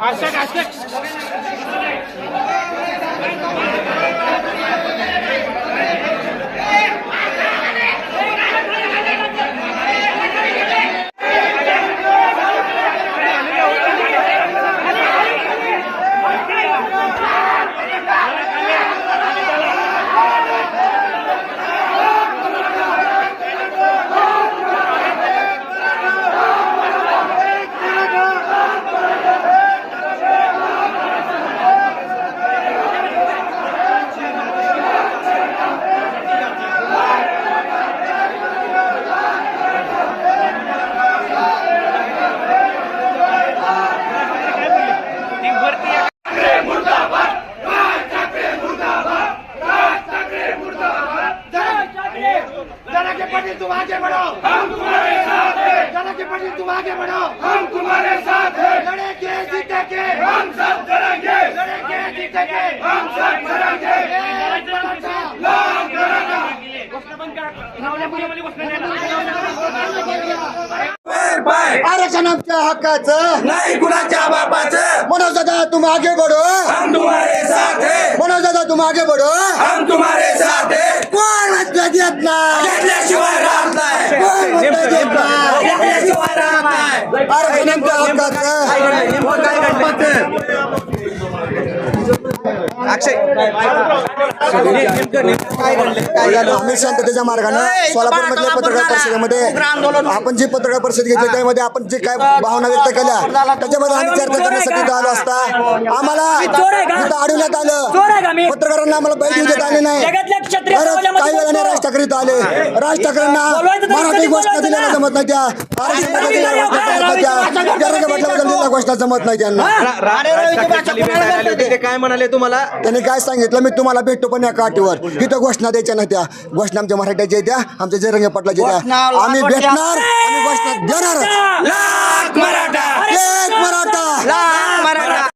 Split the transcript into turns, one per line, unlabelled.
आशक आशक
जना के पाटिल तुम आगे बढ़ो हम तुम्हारे साथ हैं। जना के पाटिल तुम आगे बढ़ो हम तुम्हारे साथ हैं। लड़ेंगे जीतेंगे। हम सब लड़ेंगे लड़ेंगे जीतेंगे। हम सब मराठा
आरक्षणाच्या हक्काचं।
नाही कुणाच्या बापाचं?
मनोज दादा तुम आगे बढ़ो.
हम तुम्हारे साथ है।
मनोज दादा तुम आगे बढ़ो.
हम तुम्हारे साथ है
कोण म्हणतं देत नाही
घेतल्याशिवाय राहत नाही
कोण म्हणतं देत नाही
घेतल्याशिवाय राहत नाही
आरक्षणाच्या हक्काचं आम्ही शांततेच्या मार्गानं सोलापूर मधल्या पत्रकार परिषदेमध्ये आपण जी पत्रकार परिषद घेतली त्यामध्ये आपण जे काय भावना व्यक्त केल्या त्याच्यामध्ये आम्ही चर्चा करण्यासाठी आलो असता आम्हाला अडवण्यात आलं पत्रकारांना आम्हाला बैठ देण्यात आले नाही काही वेळाने राज ठाकरे इथं आले राज ठाकरेंना मराठी घोषणा दिलेल्या जमत नाही त्या. आरक्षणाला दिलेल्या घोषणा जमत नाही त्या. जरंगे पाटलाबद्दल दिलेल्या घोषणा जमत नाही त्यांना.
ते काय म्हणाले तुम्हाला?
त्यांनी काय सांगितलं? मी तुम्हाला भेटतो पण या काठीवर. इथं घोषणा द्यायच्या नाही त्या घोषणा आमच्या मराठ्याच्या द्या आमच्या जरंगे पाटलाच्या द्या आम्ही भेटणार आम्ही घोषणा देणार